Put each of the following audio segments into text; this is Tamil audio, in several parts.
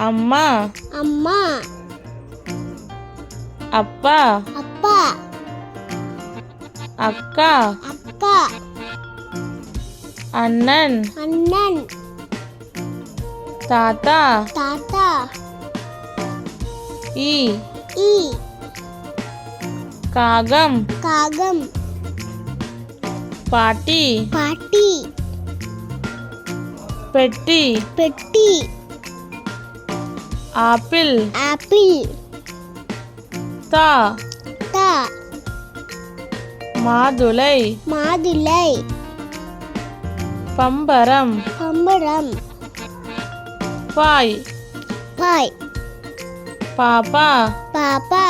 அம்மா. அம்மா. அப்பா. அப்பா. அக்கா. அக்கா. அண்ணன். அண்ணன். தாத்தா. தாத்தா. ஈ. ஈ. காகம். காகம். பாட்டி. பாட்டி. பெட்டி. பெட்டி. ஆப்பிள். ஆப்பிள். தா. தா. மாதுளை. மாதுளை. பம்பரம். பம்பரம். பாய். பாய். பாப்பா. பாப்பா.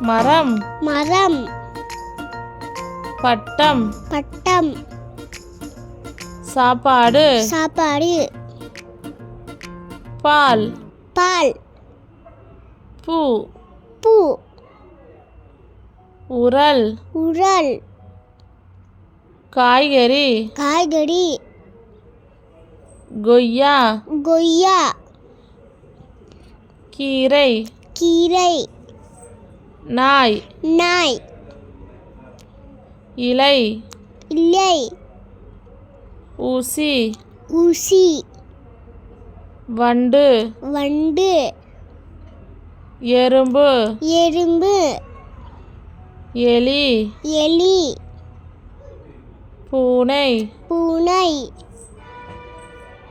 மரம். மரம். பட்டம். பட்டம். சாப்பாடு. சாப்பாடு. பால். பால். பூ. பூ. உரல். உரல். காய்கறி. காய்கறி. கொய்யா. கொய்யா. கீரை. கீரை. நாய். நாய். இலை. இல்லை ஊசி. ஊசி. வண்டு. வண்டு. எறும்பு. எறும்பு. எலி. எலி. பூனை. பூனை.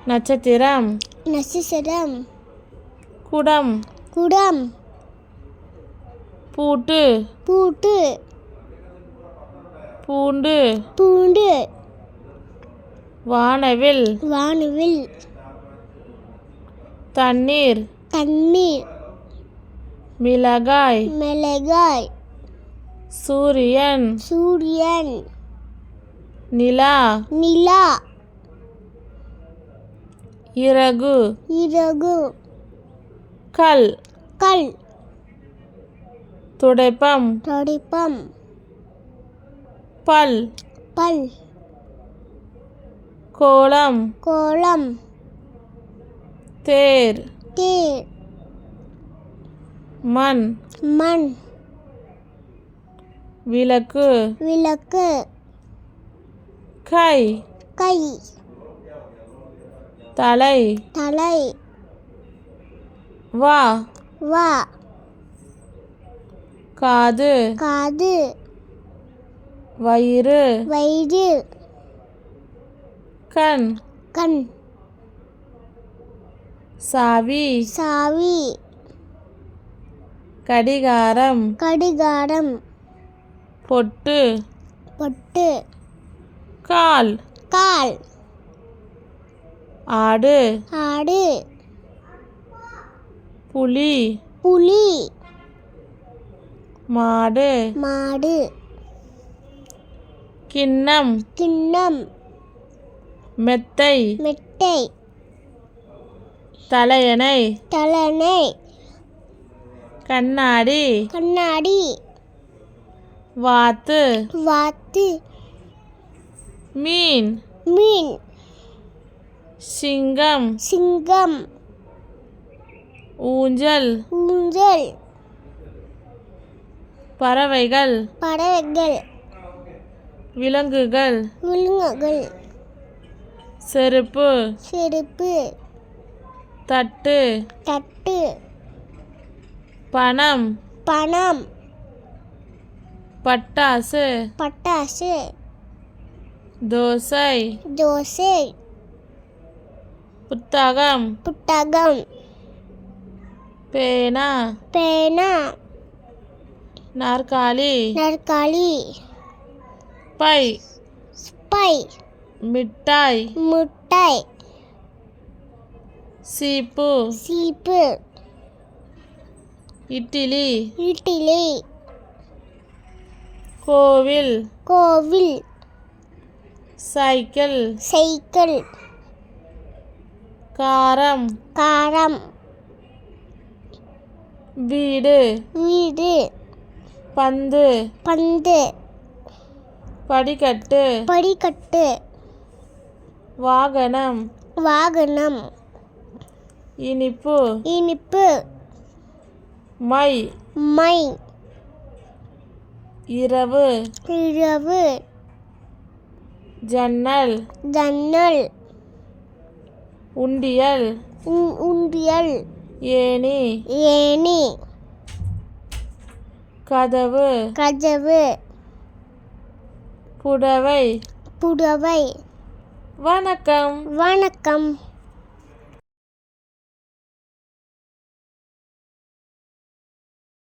நட்சத்திரம். நட்சத்திரம். குடம். குடம். பூட்டு. பூட்டு. பூண்டு. பூண்டு. வானவில். வானவில். தண்ணீர். தண்ணீர். மிளகாய். மிளகாய். சூரியன். சூரியன். நிலா. நிலா. இறகு. இறகு. கல். கல். துடைப்பம். துடைப்பம். பல். பல். கோலம். கோலம். தேர். தேர். மண். மண். விளக்கு. விளக்கு. கை. கை. தலை. தலை. வா. வா. காது. காது. வயிறு. வயிறு. கண். கண். சாவி. சாவி. கடிகாரம். கடிகாரம். பொட்டு. பொட்டு. கால். கால். ஆடு. ஆடு. புலி. புலி. மாடு. மாடு. கிண்ணம். கிண்ணம். மெத்தை. மெட்டை தலையணை. தலைனை கண்ணாடி. கண்ணாடி. வாத்து. வாத்து. மீன். மீன். சிங்கம். சிங்கம். ஊஞ்சல். ஊஞ்சல். பறவைகள். பறவைகள். விலங்குகள். விலங்குகள். செருப்பு. செருப்பு. தட்டு. தட்டு. பணம். பணம். பட்டாசு. பட்டாசு. தோசை. தோசை. புத்தகம். புத்தகம். பேனா. பேனா. நாற்காலி. நாற்காலி. பை. பை. மிட்டாய். முட்டை சீப்பு. சீப்பு. இட்லி இட்லி கோவில். கோவில். சைக்கிள். சைக்கிள். காரம். காரம். வீடு. வீடு. பந்து. பந்து. படிக்கட்டு. படிக்கட்டு. வாகனம். வாகனம். இனிப்பு. இனிப்பு. மை. மை. இரவு. இரவு. ஜன்னல். ஜன்னல். உண்டியல். உண்டியல். ஏணி. ஏணி. கதவு. கதவு. புடவை. புடவை. வணக்கம். வணக்கம்.